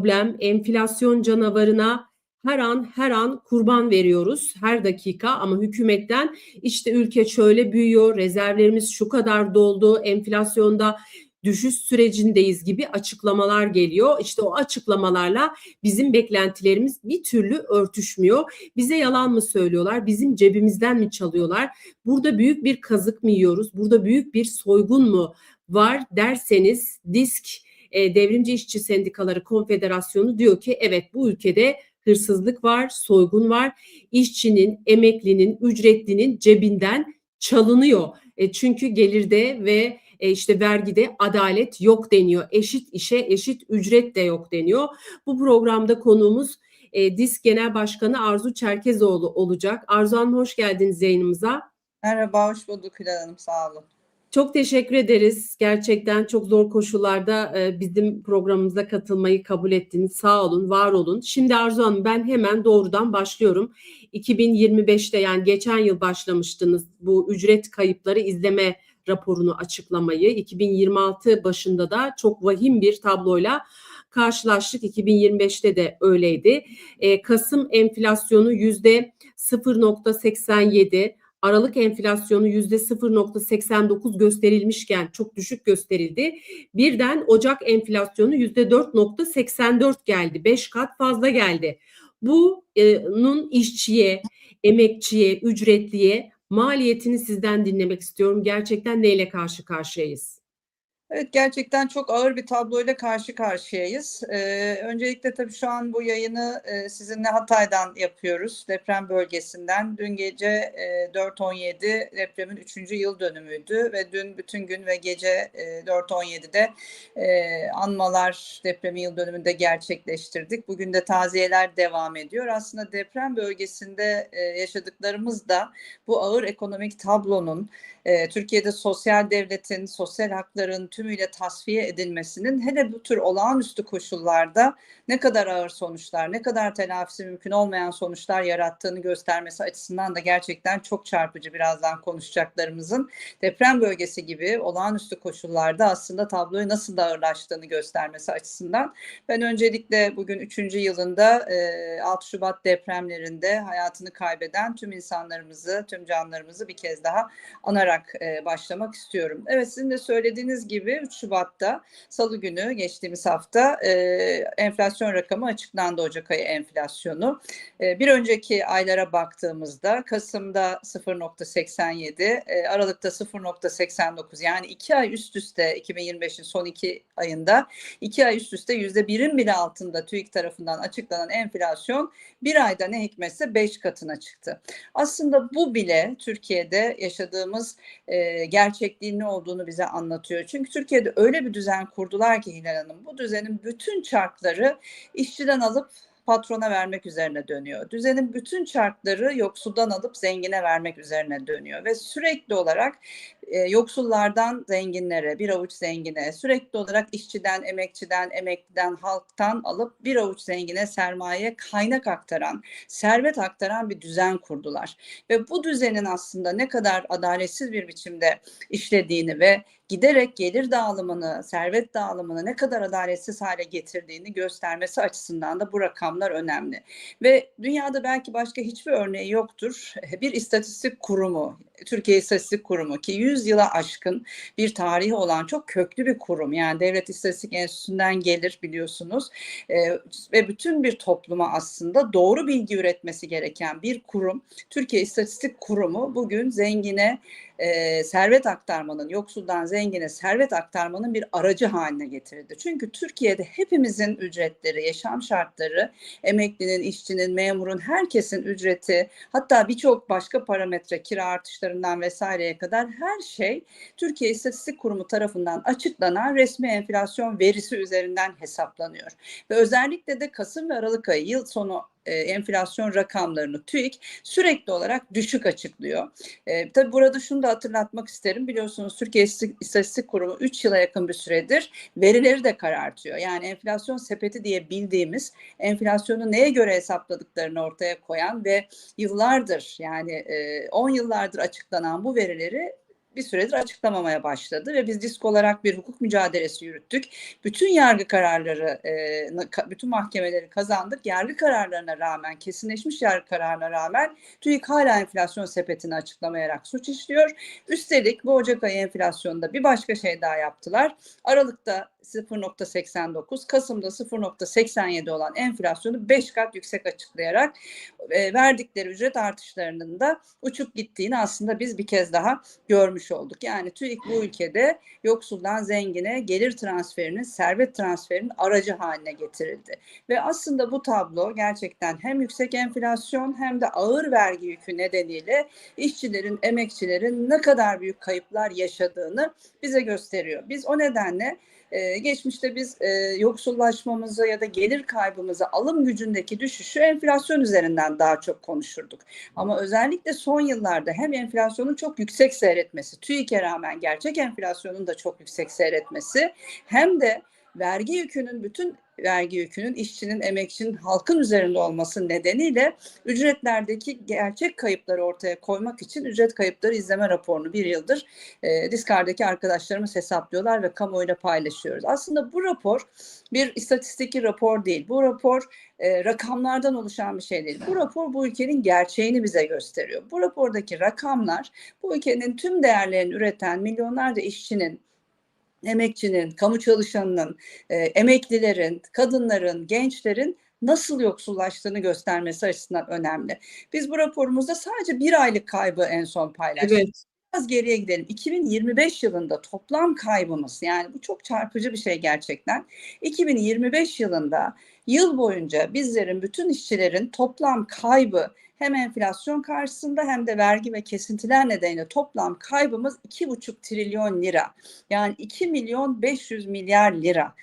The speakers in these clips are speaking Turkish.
problem, enflasyon canavarına her an her an kurban veriyoruz her dakika ama hükümetten işte ülke şöyle büyüyor, rezervlerimiz şu kadar doldu, enflasyonda düşüş sürecindeyiz gibi açıklamalar geliyor. İşte o açıklamalarla bizim beklentilerimiz bir türlü örtüşmüyor. Bize yalan mı söylüyorlar? Bizim cebimizden mi çalıyorlar? Burada büyük bir kazık mı yiyoruz? Burada büyük bir soygun mu var derseniz disk e, Devrimci İşçi Sendikaları Konfederasyonu diyor ki evet bu ülkede hırsızlık var, soygun var. İşçinin, emeklinin, ücretlinin cebinden çalınıyor. E, çünkü gelirde ve e, işte vergide adalet yok deniyor. Eşit işe eşit ücret de yok deniyor. Bu programda konuğumuz e, DİSK Genel Başkanı Arzu Çerkezoğlu olacak. Arzu Hanım hoş geldiniz yayınımıza. Merhaba, hoş bulduk Hilal Hanım, sağ olun. Çok teşekkür ederiz. Gerçekten çok zor koşullarda e, bizim programımıza katılmayı kabul ettiniz. Sağ olun, var olun. Şimdi Arzu Hanım ben hemen doğrudan başlıyorum. 2025'te yani geçen yıl başlamıştınız bu ücret kayıpları izleme raporunu açıklamayı. 2026 başında da çok vahim bir tabloyla karşılaştık. 2025'te de öyleydi. E, Kasım enflasyonu yüzde 0.87, Aralık enflasyonu yüzde 0.89 gösterilmişken çok düşük gösterildi. Birden Ocak enflasyonu yüzde 4.84 geldi. 5 kat fazla geldi. Bunun işçiye, emekçiye, ücretliye maliyetini sizden dinlemek istiyorum. Gerçekten neyle karşı karşıyayız? Evet gerçekten çok ağır bir tabloyla karşı karşıyayız. Ee, öncelikle tabii şu an bu yayını e, sizinle Hatay'dan yapıyoruz. Deprem bölgesinden. Dün gece e, 4.17 depremin 3. yıl dönümüydü ve dün bütün gün ve gece e, 4.17'de e, anmalar depremi yıl dönümünde gerçekleştirdik. Bugün de taziyeler devam ediyor. Aslında deprem bölgesinde e, yaşadıklarımız da bu ağır ekonomik tablonun e, Türkiye'de sosyal devletin, sosyal hakların tümüyle tasfiye edilmesinin hele bu tür olağanüstü koşullarda ne kadar ağır sonuçlar, ne kadar telafisi mümkün olmayan sonuçlar yarattığını göstermesi açısından da gerçekten çok çarpıcı birazdan konuşacaklarımızın deprem bölgesi gibi olağanüstü koşullarda aslında tabloyu nasıl da ağırlaştığını göstermesi açısından ben öncelikle bugün 3. yılında 6 Şubat depremlerinde hayatını kaybeden tüm insanlarımızı, tüm canlarımızı bir kez daha anarak başlamak istiyorum. Evet sizin de söylediğiniz gibi 3 Şubat'ta Salı günü geçtiğimiz hafta enflasyon enflasyon rakamı açıklandı Ocak ayı enflasyonu. Ee, bir önceki aylara baktığımızda Kasım'da 0.87, e, Aralık'ta 0.89 yani iki ay üst üste 2025'in son iki ayında iki ay üst üste yüzde birin bile altında TÜİK tarafından açıklanan enflasyon bir ayda ne hikmetse beş katına çıktı. Aslında bu bile Türkiye'de yaşadığımız e, gerçekliğin ne olduğunu bize anlatıyor. Çünkü Türkiye'de öyle bir düzen kurdular ki Hilal Hanım bu düzenin bütün çarkları işçiden alıp patrona vermek üzerine dönüyor. Düzenin bütün çarkları yoksuldan alıp zengine vermek üzerine dönüyor ve sürekli olarak e, yoksullardan zenginlere, bir avuç zengine, sürekli olarak işçiden, emekçiden, emekliden, halktan alıp bir avuç zengine sermaye kaynak aktaran, servet aktaran bir düzen kurdular. Ve bu düzenin aslında ne kadar adaletsiz bir biçimde işlediğini ve giderek gelir dağılımını, servet dağılımını ne kadar adaletsiz hale getirdiğini göstermesi açısından da bu rakamlar önemli. Ve dünyada belki başka hiçbir örneği yoktur. Bir istatistik kurumu, Türkiye İstatistik Kurumu ki 100 yıla aşkın bir tarihi olan çok köklü bir kurum. Yani Devlet İstatistik Enstitüsü'nden gelir biliyorsunuz. E, ve bütün bir topluma aslında doğru bilgi üretmesi gereken bir kurum. Türkiye İstatistik Kurumu bugün zengine e, servet aktarmanın, yoksuldan zengine servet aktarmanın bir aracı haline getirildi. Çünkü Türkiye'de hepimizin ücretleri, yaşam şartları, emeklinin, işçinin, memurun, herkesin ücreti, hatta birçok başka parametre, kira artışlarından vesaireye kadar her şey Türkiye İstatistik Kurumu tarafından açıklanan resmi enflasyon verisi üzerinden hesaplanıyor. Ve özellikle de Kasım ve Aralık ayı yıl sonu e, enflasyon rakamlarını TÜİK sürekli olarak düşük açıklıyor. E, tabii burada şunu da hatırlatmak isterim. Biliyorsunuz Türkiye İstatistik Kurumu 3 yıla yakın bir süredir verileri de karartıyor. Yani enflasyon sepeti diye bildiğimiz enflasyonu neye göre hesapladıklarını ortaya koyan ve yıllardır yani 10 e, yıllardır açıklanan bu verileri bir süredir açıklamamaya başladı ve biz disk olarak bir hukuk mücadelesi yürüttük. Bütün yargı kararları, e, bütün mahkemeleri kazandık. Yargı kararlarına rağmen, kesinleşmiş yargı kararına rağmen TÜİK hala enflasyon sepetini açıklamayarak suç işliyor. Üstelik bu Ocak ayı enflasyonda bir başka şey daha yaptılar. Aralıkta 0.89, Kasım'da 0.87 olan enflasyonu 5 kat yüksek açıklayarak e, verdikleri ücret artışlarının da uçup gittiğini aslında biz bir kez daha görmüş olduk. Yani TÜİK bu ülkede yoksuldan zengine gelir transferinin, servet transferinin aracı haline getirildi. Ve aslında bu tablo gerçekten hem yüksek enflasyon hem de ağır vergi yükü nedeniyle işçilerin, emekçilerin ne kadar büyük kayıplar yaşadığını bize gösteriyor. Biz o nedenle ee, geçmişte biz e, yoksullaşmamızı ya da gelir kaybımızı, alım gücündeki düşüşü enflasyon üzerinden daha çok konuşurduk. Ama özellikle son yıllarda hem enflasyonun çok yüksek seyretmesi, TÜİK'e rağmen gerçek enflasyonun da çok yüksek seyretmesi hem de vergi yükünün bütün vergi yükünün işçinin, emekçinin, halkın üzerinde olması nedeniyle ücretlerdeki gerçek kayıpları ortaya koymak için ücret kayıpları izleme raporunu bir yıldır e, Discard'daki arkadaşlarımız hesaplıyorlar ve kamuoyuyla paylaşıyoruz. Aslında bu rapor bir istatistiki rapor değil. Bu rapor e, rakamlardan oluşan bir şey değil. Bu rapor bu ülkenin gerçeğini bize gösteriyor. Bu rapordaki rakamlar bu ülkenin tüm değerlerini üreten milyonlarca işçinin, emekçinin, kamu çalışanının, e, emeklilerin, kadınların, gençlerin nasıl yoksullaştığını göstermesi açısından önemli. Biz bu raporumuzda sadece bir aylık kaybı en son paylaştık. Evet. Biraz geriye gidelim. 2025 yılında toplam kaybımız yani bu çok çarpıcı bir şey gerçekten. 2025 yılında yıl boyunca bizlerin bütün işçilerin toplam kaybı hem enflasyon karşısında hem de vergi ve kesintiler nedeniyle toplam kaybımız 2,5 trilyon lira. Yani 2 milyon 500 milyar lira.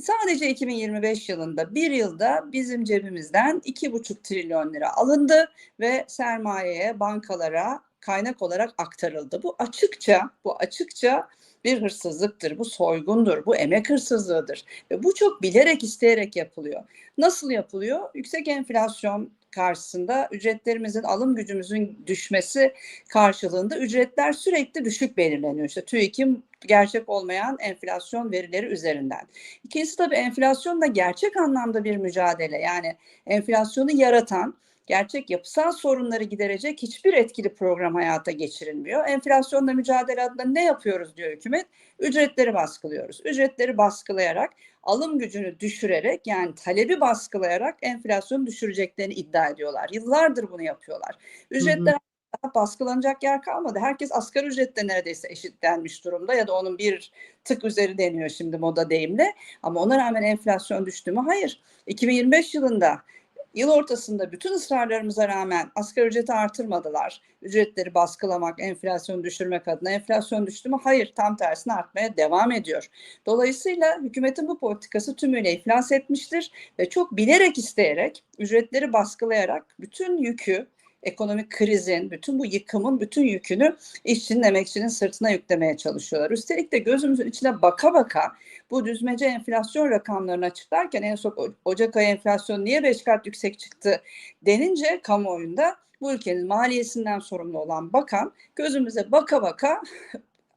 Sadece 2025 yılında bir yılda bizim cebimizden 2,5 trilyon lira alındı ve sermayeye, bankalara kaynak olarak aktarıldı. Bu açıkça, bu açıkça bir hırsızlıktır, bu soygundur, bu emek hırsızlığıdır ve bu çok bilerek isteyerek yapılıyor. Nasıl yapılıyor? Yüksek enflasyon karşısında ücretlerimizin alım gücümüzün düşmesi karşılığında ücretler sürekli düşük belirleniyor. İşte TÜİK'in gerçek olmayan enflasyon verileri üzerinden. İkincisi tabii enflasyonla gerçek anlamda bir mücadele. Yani enflasyonu yaratan gerçek yapısal sorunları giderecek hiçbir etkili program hayata geçirilmiyor. Enflasyonla mücadele adına ne yapıyoruz diyor hükümet? Ücretleri baskılıyoruz. Ücretleri baskılayarak alım gücünü düşürerek yani talebi baskılayarak enflasyonu düşüreceklerini iddia ediyorlar. Yıllardır bunu yapıyorlar. Ücretler hı daha baskılanacak yer kalmadı. Herkes asgari ücretle neredeyse eşitlenmiş durumda ya da onun bir tık üzeri deniyor şimdi moda deyimle. Ama ona rağmen enflasyon düştü mü? Hayır. 2025 yılında Yıl ortasında bütün ısrarlarımıza rağmen asgari ücreti artırmadılar. Ücretleri baskılamak, enflasyonu düşürmek adına. Enflasyon düştü mü? Hayır, tam tersine artmaya devam ediyor. Dolayısıyla hükümetin bu politikası tümüyle iflas etmiştir ve çok bilerek isteyerek, ücretleri baskılayarak bütün yükü ekonomik krizin, bütün bu yıkımın bütün yükünü işçinin, emekçinin sırtına yüklemeye çalışıyorlar. Üstelik de gözümüzün içine baka baka bu düzmece enflasyon rakamlarını açıklarken en son Ocak ayı enflasyonu niye 5 kat yüksek çıktı denince kamuoyunda bu ülkenin maliyesinden sorumlu olan bakan gözümüze baka baka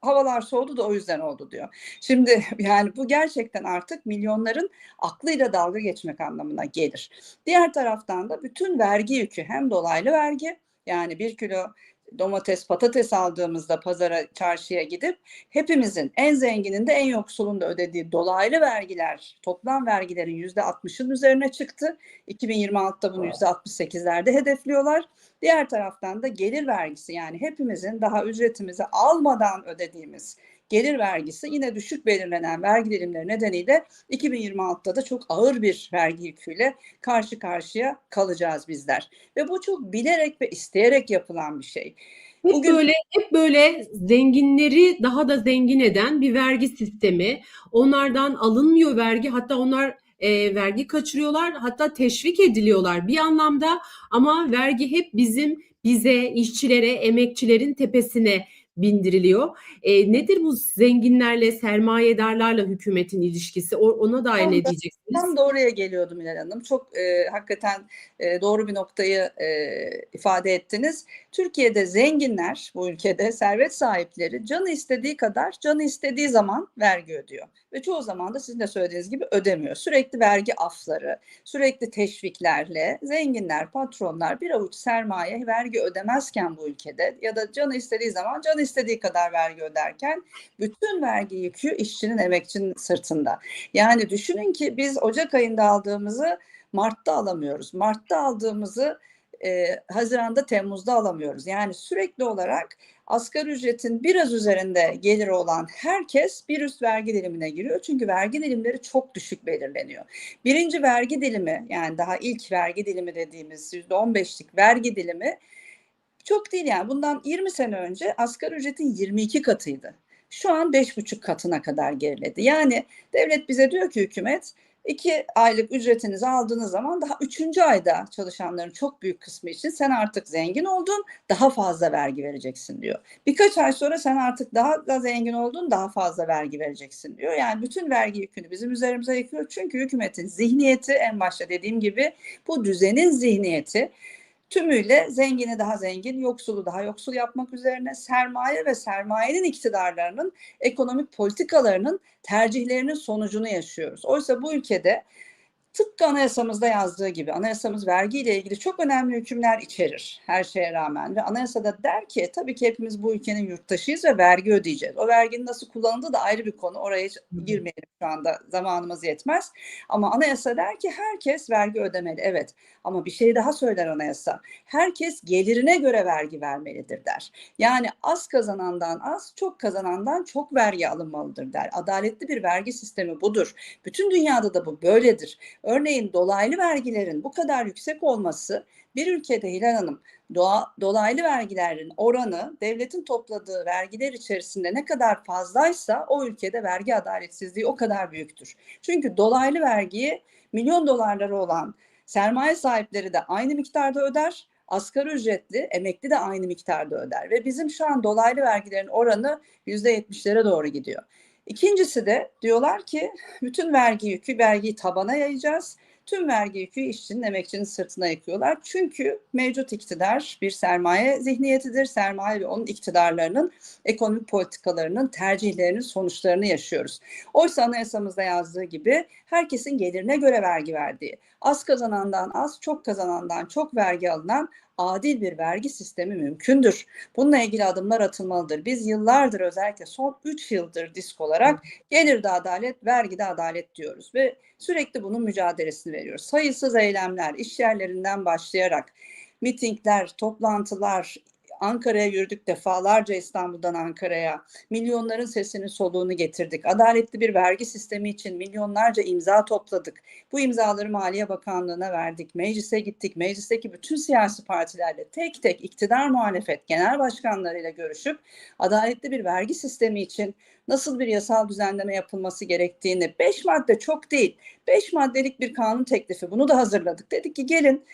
havalar soğudu da o yüzden oldu diyor. Şimdi yani bu gerçekten artık milyonların aklıyla dalga geçmek anlamına gelir. Diğer taraftan da bütün vergi yükü hem dolaylı vergi yani bir kilo domates, patates aldığımızda pazara, çarşıya gidip hepimizin en zenginin de en yoksulun da ödediği dolaylı vergiler, toplam vergilerin yüzde 60'ın üzerine çıktı. 2026'da bunu yüzde 68'lerde hedefliyorlar. Diğer taraftan da gelir vergisi yani hepimizin daha ücretimizi almadan ödediğimiz gelir vergisi yine düşük belirlenen vergi dilimleri nedeniyle 2026'da da çok ağır bir vergi yüküyle karşı karşıya kalacağız bizler. Ve bu çok bilerek ve isteyerek yapılan bir şey. Hep Bugün... böyle hep böyle zenginleri daha da zengin eden bir vergi sistemi. Onlardan alınmıyor vergi hatta onlar e, vergi kaçırıyorlar hatta teşvik ediliyorlar bir anlamda ama vergi hep bizim bize işçilere emekçilerin tepesine bindiriliyor. E, nedir bu zenginlerle, sermayedarlarla hükümetin ilişkisi? O, ona dair Tam ne da- diyeceksiniz? Tam da oraya geliyordum Hilal Hanım. Çok e, hakikaten e, doğru bir noktayı e, ifade ettiniz. Türkiye'de zenginler, bu ülkede servet sahipleri canı istediği kadar, canı istediği zaman vergi ödüyor. Ve çoğu zaman da sizin de söylediğiniz gibi ödemiyor. Sürekli vergi afları, sürekli teşviklerle zenginler, patronlar bir avuç sermaye vergi ödemezken bu ülkede ya da canı istediği zaman canı istediği kadar vergi öderken bütün vergi yükü işçinin, emekçinin sırtında. Yani düşünün ki biz Ocak ayında aldığımızı Mart'ta alamıyoruz. Mart'ta aldığımızı e, Haziran'da, Temmuz'da alamıyoruz. Yani sürekli olarak asgari ücretin biraz üzerinde geliri olan herkes bir üst vergi dilimine giriyor. Çünkü vergi dilimleri çok düşük belirleniyor. Birinci vergi dilimi yani daha ilk vergi dilimi dediğimiz %15'lik vergi dilimi çok değil yani bundan 20 sene önce asgari ücretin 22 katıydı. Şu an 5,5 katına kadar geriledi. Yani devlet bize diyor ki hükümet iki aylık ücretinizi aldığınız zaman daha üçüncü ayda çalışanların çok büyük kısmı için sen artık zengin oldun daha fazla vergi vereceksin diyor. Birkaç ay sonra sen artık daha da zengin oldun daha fazla vergi vereceksin diyor. Yani bütün vergi yükünü bizim üzerimize yıkıyor. Çünkü hükümetin zihniyeti en başta dediğim gibi bu düzenin zihniyeti tümüyle zengini daha zengin, yoksulu daha yoksul yapmak üzerine sermaye ve sermayenin iktidarlarının ekonomik politikalarının tercihlerinin sonucunu yaşıyoruz. Oysa bu ülkede tıpkı anayasamızda yazdığı gibi anayasamız vergiyle ilgili çok önemli hükümler içerir her şeye rağmen ve anayasada der ki tabii ki hepimiz bu ülkenin yurttaşıyız ve vergi ödeyeceğiz. O verginin nasıl kullanıldığı da ayrı bir konu. Oraya hiç girmeyelim şu anda zamanımız yetmez. Ama anayasa der ki herkes vergi ödemeli. Evet ama bir şey daha söyler anayasa. Herkes gelirine göre vergi vermelidir der. Yani az kazanandan az, çok kazanandan çok vergi alınmalıdır der. Adaletli bir vergi sistemi budur. Bütün dünyada da bu böyledir. Örneğin dolaylı vergilerin bu kadar yüksek olması bir ülkede Hilal Hanım doğa, dolaylı vergilerin oranı devletin topladığı vergiler içerisinde ne kadar fazlaysa o ülkede vergi adaletsizliği o kadar büyüktür. Çünkü dolaylı vergiyi milyon dolarları olan sermaye sahipleri de aynı miktarda öder. Asgari ücretli, emekli de aynı miktarda öder ve bizim şu an dolaylı vergilerin oranı %70'lere doğru gidiyor. İkincisi de diyorlar ki bütün vergi yükü vergiyi tabana yayacağız. Tüm vergi yükü işçinin, emekçinin sırtına yıkıyorlar. Çünkü mevcut iktidar bir sermaye zihniyetidir. Sermaye ve onun iktidarlarının ekonomik politikalarının, tercihlerinin sonuçlarını yaşıyoruz. Oysa anayasamızda yazdığı gibi herkesin gelirine göre vergi verdiği, az kazanandan az, çok kazanandan çok vergi alınan adil bir vergi sistemi mümkündür. Bununla ilgili adımlar atılmalıdır. Biz yıllardır özellikle son 3 yıldır disk olarak gelirde adalet, vergide adalet diyoruz ve sürekli bunun mücadelesini veriyoruz. Sayısız eylemler, iş yerlerinden başlayarak mitingler, toplantılar, Ankara'ya yürüdük defalarca İstanbul'dan Ankara'ya. Milyonların sesini soluğunu getirdik. Adaletli bir vergi sistemi için milyonlarca imza topladık. Bu imzaları Maliye Bakanlığı'na verdik. Meclise gittik. Meclisteki bütün siyasi partilerle tek tek iktidar muhalefet genel başkanlarıyla görüşüp adaletli bir vergi sistemi için nasıl bir yasal düzenleme yapılması gerektiğini 5 madde çok değil 5 maddelik bir kanun teklifi bunu da hazırladık. Dedik ki gelin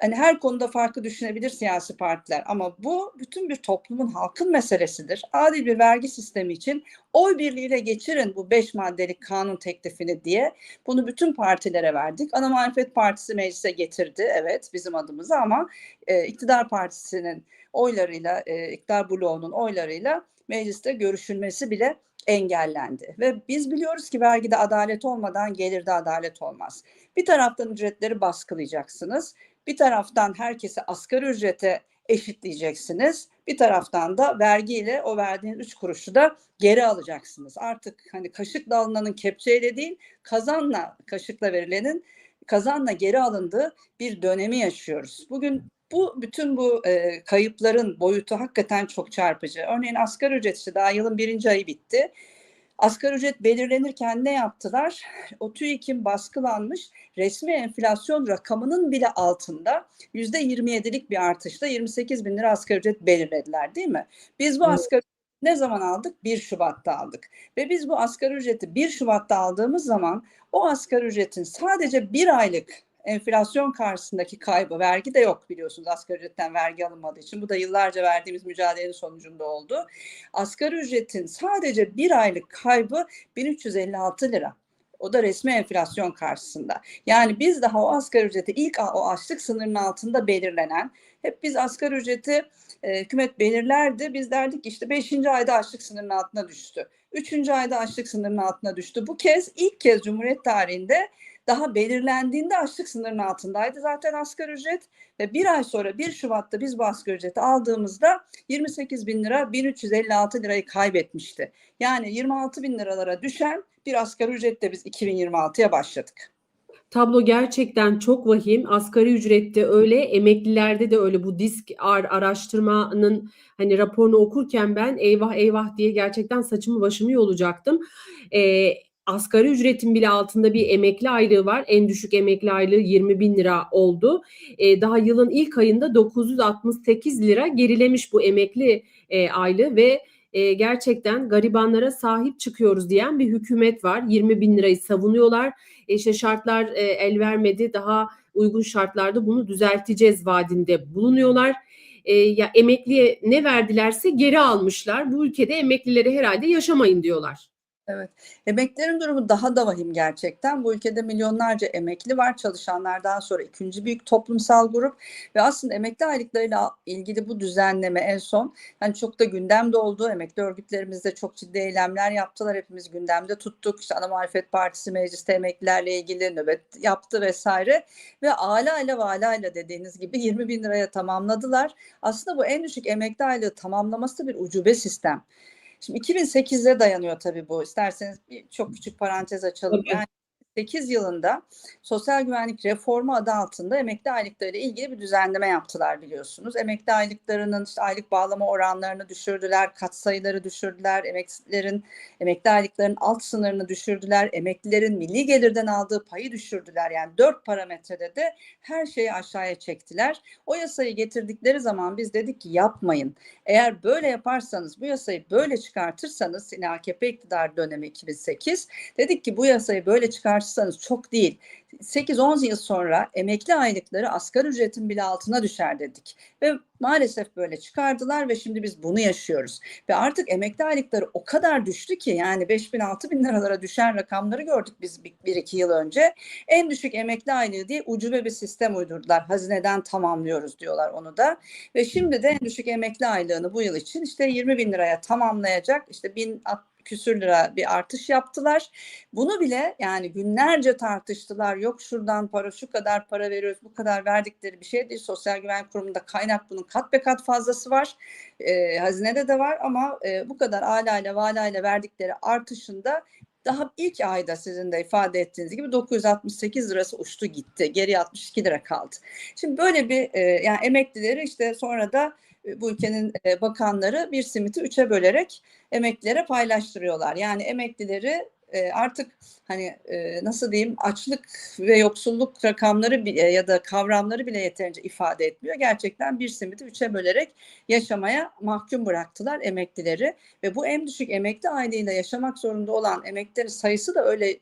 hani her konuda farklı düşünebilir siyasi partiler ama bu bütün bir toplumun halkın meselesidir. Adil bir vergi sistemi için oy birliğiyle geçirin bu beş maddelik kanun teklifini diye bunu bütün partilere verdik. Ana Muhalefet Partisi meclise getirdi evet bizim adımıza ama e, iktidar partisinin oylarıyla e, iktidar bloğunun oylarıyla mecliste görüşülmesi bile engellendi. Ve biz biliyoruz ki vergide adalet olmadan gelirde adalet olmaz. Bir taraftan ücretleri baskılayacaksınız. Bir taraftan herkese asgari ücrete eşitleyeceksiniz. Bir taraftan da vergiyle o verdiğiniz üç kuruşu da geri alacaksınız. Artık hani kaşıkla alınanın kepçeyle değil, kazanla kaşıkla verilenin kazanla geri alındığı bir dönemi yaşıyoruz. Bugün bu bütün bu e, kayıpların boyutu hakikaten çok çarpıcı. Örneğin asgari ücret işte daha yılın birinci ayı bitti. Asgari ücret belirlenirken ne yaptılar? O TÜİK'in baskılanmış resmi enflasyon rakamının bile altında yüzde 27'lik bir artışla 28 bin lira asgari ücret belirlediler değil mi? Biz bu Evet. asgari ne zaman aldık? 1 Şubat'ta aldık. Ve biz bu asgari ücreti 1 Şubat'ta aldığımız zaman o asgari ücretin sadece bir aylık enflasyon karşısındaki kaybı, vergi de yok biliyorsunuz asgari ücretten vergi alınmadığı için. Bu da yıllarca verdiğimiz mücadelenin sonucunda oldu. Asgari ücretin sadece bir aylık kaybı 1356 lira. O da resmi enflasyon karşısında. Yani biz daha o asgari ücreti ilk o açlık sınırının altında belirlenen, hep biz asgari ücreti e, hükümet belirlerdi. Biz derdik işte 5. ayda açlık sınırının altına düştü. 3. ayda açlık sınırının altına düştü. Bu kez ilk kez Cumhuriyet tarihinde daha belirlendiğinde açlık sınırının altındaydı zaten asgari ücret ve bir ay sonra 1 Şubat'ta biz bu asgari ücreti aldığımızda 28 bin lira 1356 lirayı kaybetmişti. Yani 26 bin liralara düşen bir asgari ücretle biz 2026'ya başladık. Tablo gerçekten çok vahim. Asgari ücrette öyle, emeklilerde de öyle. Bu disk araştırmanın hani raporunu okurken ben eyvah eyvah diye gerçekten saçımı başımı yolacaktım. Ee, asgari ücretin bile altında bir emekli aylığı var. En düşük emekli aylığı 20 bin lira oldu. Ee, daha yılın ilk ayında 968 lira gerilemiş bu emekli e, aylığı ve e, gerçekten garibanlara sahip çıkıyoruz diyen bir hükümet var. 20 bin lirayı savunuyorlar. E, işte şartlar e, el vermedi. Daha uygun şartlarda bunu düzelteceğiz vaadinde bulunuyorlar. E, ya emekliye ne verdilerse geri almışlar. Bu ülkede emeklilere herhalde yaşamayın diyorlar. Evet. Emeklilerin durumu daha da vahim gerçekten. Bu ülkede milyonlarca emekli var. Çalışanlardan sonra ikinci büyük toplumsal grup ve aslında emekli aylıklarıyla ilgili bu düzenleme en son hani çok da gündemde oldu. Emekli örgütlerimizde çok ciddi eylemler yaptılar. Hepimiz gündemde tuttuk. İşte Ana Muhalefet Partisi mecliste emeklilerle ilgili nöbet yaptı vesaire ve ala ile ve ala ile dediğiniz gibi 20 bin liraya tamamladılar. Aslında bu en düşük emekli aylığı tamamlaması bir ucube sistem. Şimdi 2008'e dayanıyor tabii bu. İsterseniz bir çok küçük parantez açalım. Tabii. Yani 2008 yılında sosyal güvenlik reformu adı altında emekli aylıkları ile ilgili bir düzenleme yaptılar biliyorsunuz. Emekli aylıklarının işte aylık bağlama oranlarını düşürdüler, katsayıları düşürdüler, emeklilerin emekli aylıklarının alt sınırını düşürdüler, emeklilerin milli gelirden aldığı payı düşürdüler. Yani dört parametrede de her şeyi aşağıya çektiler. O yasayı getirdikleri zaman biz dedik ki yapmayın. Eğer böyle yaparsanız, bu yasayı böyle çıkartırsanız, yine AKP iktidar dönemi 2008, dedik ki bu yasayı böyle çıkartırsanız çok değil. 8-10 yıl sonra emekli aylıkları asgari ücretin bile altına düşer dedik. Ve maalesef böyle çıkardılar ve şimdi biz bunu yaşıyoruz. Ve artık emekli aylıkları o kadar düştü ki yani 5 bin 6 bin liralara düşen rakamları gördük biz bir, bir iki yıl önce. En düşük emekli aylığı diye ucube bir sistem uydurdular. Hazineden tamamlıyoruz diyorlar onu da. Ve şimdi de en düşük emekli aylığını bu yıl için işte 20 bin liraya tamamlayacak. İşte 1000 küsür lira bir artış yaptılar. Bunu bile yani günlerce tartıştılar. Yok şuradan para, şu kadar para veriyoruz, bu kadar verdikleri bir şey değil. Sosyal Güvenlik Kurumu'nda kaynak bunun kat be kat fazlası var. E, hazinede de var ama e, bu kadar ala ile vala ile verdikleri artışında daha ilk ayda sizin de ifade ettiğiniz gibi 968 lirası uçtu gitti. Geri 62 lira kaldı. Şimdi böyle bir e, yani emeklileri işte sonra da bu ülkenin e, bakanları bir simiti üçe bölerek emeklilere paylaştırıyorlar. Yani emeklileri e, artık hani e, nasıl diyeyim açlık ve yoksulluk rakamları ya da kavramları bile yeterince ifade etmiyor. Gerçekten bir simiti üçe bölerek yaşamaya mahkum bıraktılar emeklileri ve bu en düşük emekli aylığıyla yaşamak zorunda olan emeklilerin sayısı da öyle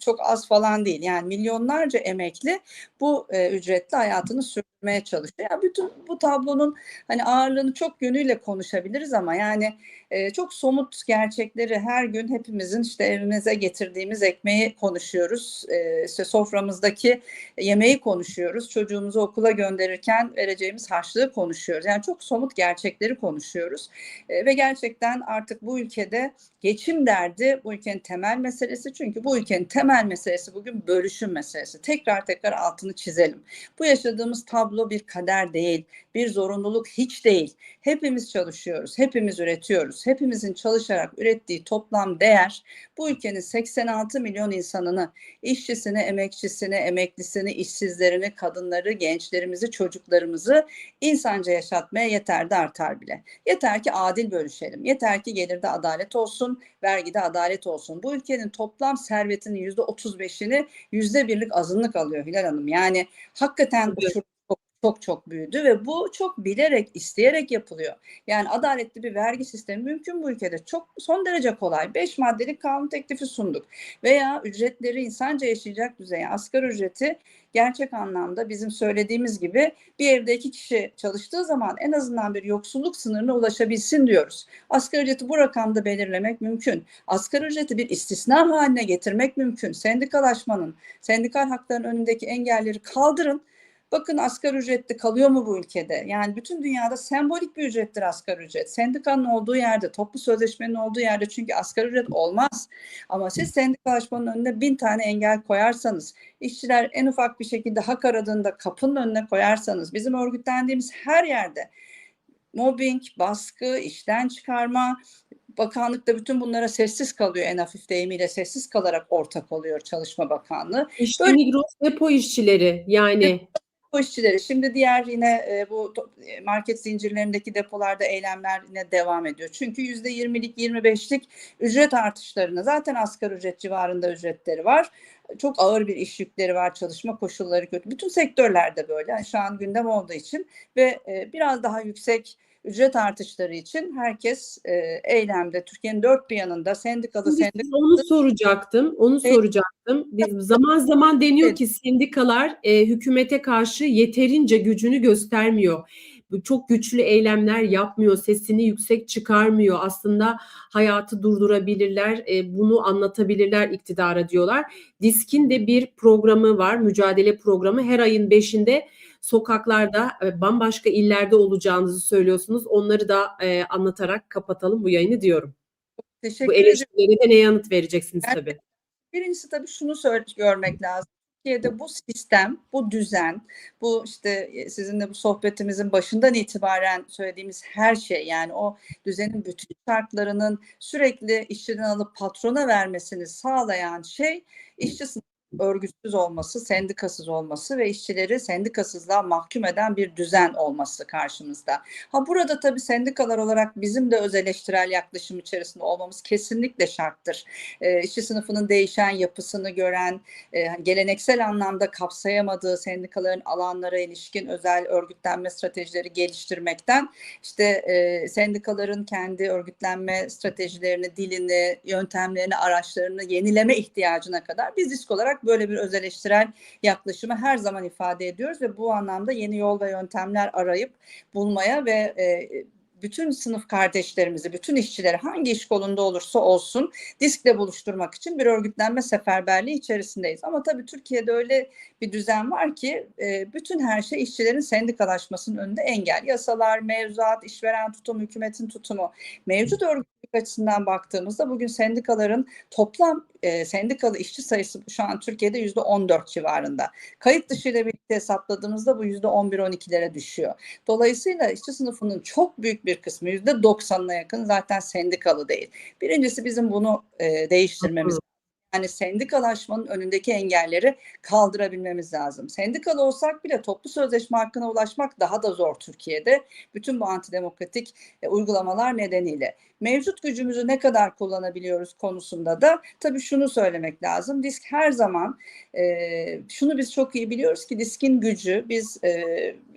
çok az falan değil. Yani milyonlarca emekli bu e, ücretli hayatını sürdürmeye çalışıyor. Yani bütün bu tablonun hani ağırlığını çok yönüyle konuşabiliriz ama yani e, çok somut gerçekleri her gün hepimizin işte evimize getirdiğimiz ekmeği konuşuyoruz. E, soframızdaki yemeği konuşuyoruz. Çocuğumuzu okula gönderirken vereceğimiz harçlığı konuşuyoruz. Yani çok somut gerçekleri konuşuyoruz. E, ve gerçekten artık bu ülkede geçim derdi bu ülkenin temel meselesi. Çünkü bu ülkenin temel meselesi bugün bölüşüm meselesi. Tekrar tekrar altını çizelim. Bu yaşadığımız tablo bir kader değil, bir zorunluluk hiç değil. Hepimiz çalışıyoruz, hepimiz üretiyoruz. Hepimizin çalışarak ürettiği toplam değer bu ülkenin 86 milyon insanını, işçisini, emekçisini, emeklisini, işsizlerini, kadınları, gençlerimizi, çocuklarımızı insanca yaşatmaya yeter de artar bile. Yeter ki adil bölüşelim. Yeter ki gelirde adalet olsun, vergide adalet olsun. Bu ülkenin toplam servetinin yüzde 35'ini yüzde birlik azınlık alıyor Hilal Hanım. Yani hakikaten bu çok çok büyüdü ve bu çok bilerek, isteyerek yapılıyor. Yani adaletli bir vergi sistemi mümkün bu ülkede. Çok son derece kolay. Beş maddelik kanun teklifi sunduk. Veya ücretleri insanca yaşayacak düzeye asgari ücreti gerçek anlamda bizim söylediğimiz gibi bir evde iki kişi çalıştığı zaman en azından bir yoksulluk sınırına ulaşabilsin diyoruz. Asgari ücreti bu rakamda belirlemek mümkün. Asgari ücreti bir istisna haline getirmek mümkün. Sendikalaşmanın, sendikal hakların önündeki engelleri kaldırın. Bakın asgari ücretli kalıyor mu bu ülkede? Yani bütün dünyada sembolik bir ücrettir asgari ücret. Sendikanın olduğu yerde, toplu sözleşmenin olduğu yerde çünkü asgari ücret olmaz. Ama siz sendikalaşmanın önüne bin tane engel koyarsanız, işçiler en ufak bir şekilde hak aradığında kapının önüne koyarsanız, bizim örgütlendiğimiz her yerde mobbing, baskı, işten çıkarma, bakanlıkta bütün bunlara sessiz kalıyor en hafif deyimiyle sessiz kalarak ortak oluyor Çalışma Bakanlığı. İşte Böyle- Migros depo işçileri yani Bu işçileri şimdi diğer yine e, bu e, market zincirlerindeki depolarda eylemler yine devam ediyor. Çünkü yüzde 20'lik 25'lik ücret artışlarına zaten asgari ücret civarında ücretleri var. Çok ağır bir iş yükleri var, çalışma koşulları kötü. Bütün sektörlerde böyle. Yani şu an gündem olduğu için ve e, biraz daha yüksek ücret artışları için herkes e, eylemde. Türkiye'nin dört bir yanında sendikalı Şimdi sendik size onu soracaktım. Onu Evet. soracaktım. Biz zaman zaman deniyor Evet. ki sendikalar e, hükümete karşı yeterince gücünü göstermiyor. Çok güçlü eylemler yapmıyor, sesini yüksek çıkarmıyor. Aslında hayatı durdurabilirler, e, bunu anlatabilirler iktidara diyorlar. Disk'in de bir programı var, mücadele programı. Her ayın 5'inde sokaklarda e, bambaşka illerde olacağınızı söylüyorsunuz. Onları da e, anlatarak kapatalım bu yayını diyorum. teşekkür Bu eleştirilere de ne yanıt vereceksiniz Ben- tabii. Birincisi tabii şunu görmek lazım. Türkiye'de bu sistem, bu düzen, bu işte e, sizinle bu sohbetimizin başından itibaren söylediğimiz her şey yani o düzenin bütün şartlarının sürekli işçiden alıp patrona vermesini sağlayan şey işçi sınıfı örgütsüz olması, sendikasız olması ve işçileri sendikasızlığa mahkum eden bir düzen olması karşımızda. Ha burada tabii sendikalar olarak bizim de öz eleştirel yaklaşım içerisinde olmamız kesinlikle şarttır. E, işçi sınıfının değişen yapısını gören, e, geleneksel anlamda kapsayamadığı sendikaların alanlara ilişkin özel örgütlenme stratejileri geliştirmekten işte e, sendikaların kendi örgütlenme stratejilerini, dilini, yöntemlerini, araçlarını yenileme ihtiyacına kadar biz disk olarak böyle bir öz eleştirel yaklaşımı her zaman ifade ediyoruz ve bu anlamda yeni yol ve yöntemler arayıp bulmaya ve e, bütün sınıf kardeşlerimizi, bütün işçileri hangi iş kolunda olursa olsun diskle buluşturmak için bir örgütlenme seferberliği içerisindeyiz. Ama tabii Türkiye'de öyle bir düzen var ki e, bütün her şey işçilerin sendikalaşmasının önünde engel. Yasalar, mevzuat, işveren tutumu, hükümetin tutumu. Mevcut örgütlülük açısından baktığımızda bugün sendikaların toplam e, sendikalı işçi sayısı şu an Türkiye'de yüzde 14 civarında. Kayıt dışı ile birlikte hesapladığımızda bu yüzde 11-12'lere düşüyor. Dolayısıyla işçi sınıfının çok büyük bir kısmı yüzde 90'ına yakın zaten sendikalı değil. Birincisi bizim bunu e, değiştirmemiz yani sendikalaşmanın önündeki engelleri kaldırabilmemiz lazım. Sendikalı olsak bile toplu sözleşme hakkına ulaşmak daha da zor Türkiye'de. Bütün bu antidemokratik e, uygulamalar nedeniyle. Mevcut gücümüzü ne kadar kullanabiliyoruz konusunda da tabii şunu söylemek lazım. Disk her zaman e, şunu biz çok iyi biliyoruz ki diskin gücü biz e,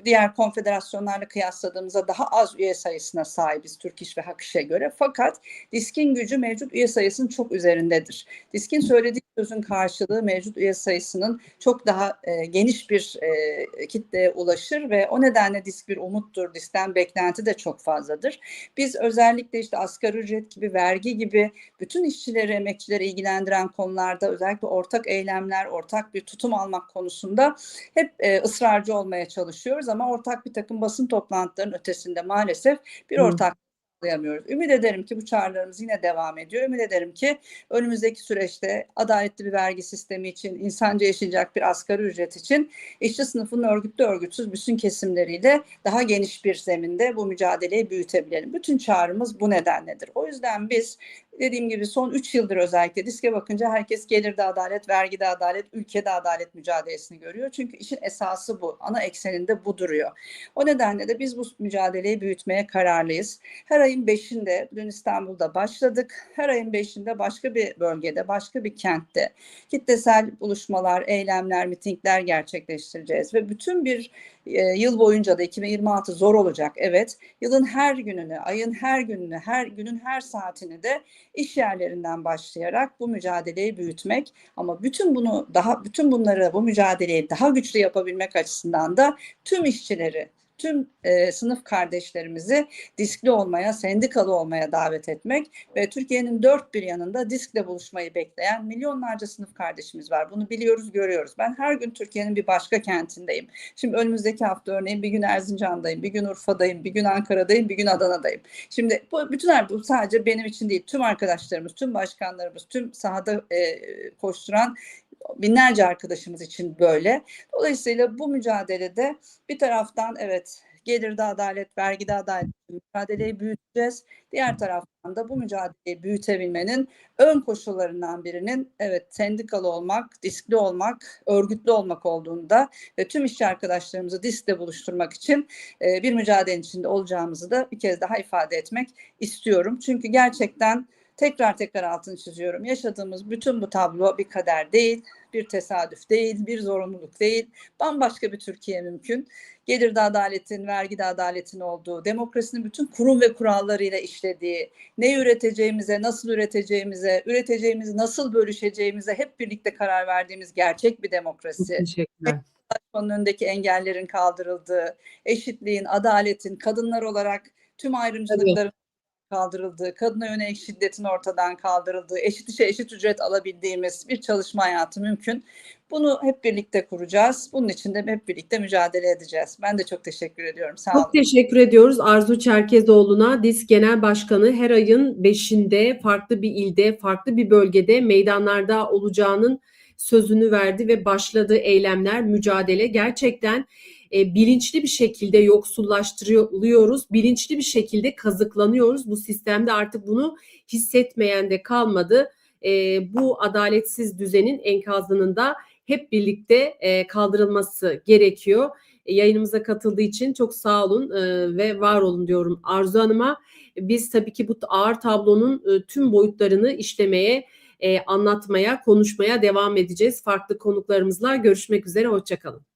diğer konfederasyonlarla kıyasladığımızda daha az üye sayısına sahibiz Türk İş ve Hak İş'e göre. Fakat diskin gücü mevcut üye sayısının çok üzerindedir. Diskin söylediği sözün karşılığı mevcut üye sayısının çok daha e, geniş bir e, kitleye ulaşır ve o nedenle disk bir umuttur. Diskten beklenti de çok fazladır. Biz özellikle işte asgari ücret gibi, vergi gibi bütün işçileri, emekçileri ilgilendiren konularda özellikle ortak eylemler, ortak bir tutum almak konusunda hep e, ısrarcı olmaya çalışıyoruz ama ortak bir takım basın toplantılarının ötesinde maalesef bir Hı. ortak sağlayamıyoruz. Ümit ederim ki bu çağrılarımız yine devam ediyor. Ümit ederim ki önümüzdeki süreçte adaletli bir vergi sistemi için, insanca yaşayacak bir asgari ücret için işçi sınıfının örgütlü örgütsüz bütün kesimleriyle daha geniş bir zeminde bu mücadeleyi büyütebilelim. Bütün çağrımız bu nedenledir. O yüzden biz dediğim gibi son 3 yıldır özellikle diske bakınca herkes gelirde adalet, vergide adalet, ülkede adalet mücadelesini görüyor. Çünkü işin esası bu. Ana ekseninde bu duruyor. O nedenle de biz bu mücadeleyi büyütmeye kararlıyız. Her ayın 5'inde dün İstanbul'da başladık. Her ayın 5'inde başka bir bölgede, başka bir kentte kitlesel buluşmalar, eylemler, mitingler gerçekleştireceğiz ve bütün bir e, yıl boyunca da 2026 zor olacak. Evet, yılın her gününü, ayın her gününü, her günün her saatini de iş yerlerinden başlayarak bu mücadeleyi büyütmek ama bütün bunu daha bütün bunları bu mücadeleyi daha güçlü yapabilmek açısından da tüm işçileri tüm e, sınıf kardeşlerimizi diskli olmaya, sendikalı olmaya davet etmek ve Türkiye'nin dört bir yanında diskle buluşmayı bekleyen milyonlarca sınıf kardeşimiz var. Bunu biliyoruz, görüyoruz. Ben her gün Türkiye'nin bir başka kentindeyim. Şimdi önümüzdeki hafta örneğin bir gün Erzincan'dayım, bir gün Urfa'dayım, bir gün Ankara'dayım, bir gün Adana'dayım. Şimdi bu bütünler bu sadece benim için değil, tüm arkadaşlarımız, tüm başkanlarımız, tüm sahada e, koşturan binlerce arkadaşımız için böyle. Dolayısıyla bu mücadelede bir taraftan evet gelirde adalet, vergide adalet mücadeleyi büyüteceğiz. Diğer taraftan da bu mücadeleyi büyütebilmenin ön koşullarından birinin evet sendikalı olmak, diskli olmak, örgütlü olmak olduğunda ve tüm işçi arkadaşlarımızı diskle buluşturmak için e, bir mücadelenin içinde olacağımızı da bir kez daha ifade etmek istiyorum. Çünkü gerçekten tekrar tekrar altını çiziyorum. Yaşadığımız bütün bu tablo bir kader değil, bir tesadüf değil, bir zorunluluk değil. Bambaşka bir Türkiye mümkün. Gelirde adaletin, vergide adaletin olduğu, demokrasinin bütün kurum ve kurallarıyla işlediği, ne üreteceğimize, nasıl üreteceğimize, üreteceğimizi nasıl bölüşeceğimize hep birlikte karar verdiğimiz gerçek bir demokrasi. Teşekkürler. Anlaşmanın önündeki engellerin kaldırıldığı, eşitliğin, adaletin, kadınlar olarak tüm ayrımcılıkların kaldırıldığı, kadına yönelik şiddetin ortadan kaldırıldığı, eşit işe eşit ücret alabildiğimiz bir çalışma hayatı mümkün. Bunu hep birlikte kuracağız. Bunun için de hep birlikte mücadele edeceğiz. Ben de çok teşekkür ediyorum. Sağ olun. Çok teşekkür ediyoruz Arzu Çerkezoğlu'na. DİSK Genel Başkanı her ayın 5'inde farklı bir ilde, farklı bir bölgede meydanlarda olacağının sözünü verdi ve başladığı eylemler, mücadele gerçekten e, bilinçli bir şekilde yoksullaştırılıyoruz. Bilinçli bir şekilde kazıklanıyoruz. Bu sistemde artık bunu hissetmeyen de kalmadı. E, bu adaletsiz düzenin enkazının da hep birlikte e, kaldırılması gerekiyor. E, yayınımıza katıldığı için çok sağ olun e, ve var olun diyorum Arzu Hanım'a. Biz tabii ki bu ağır tablonun e, tüm boyutlarını işlemeye, e, anlatmaya, konuşmaya devam edeceğiz. Farklı konuklarımızla görüşmek üzere, hoşçakalın.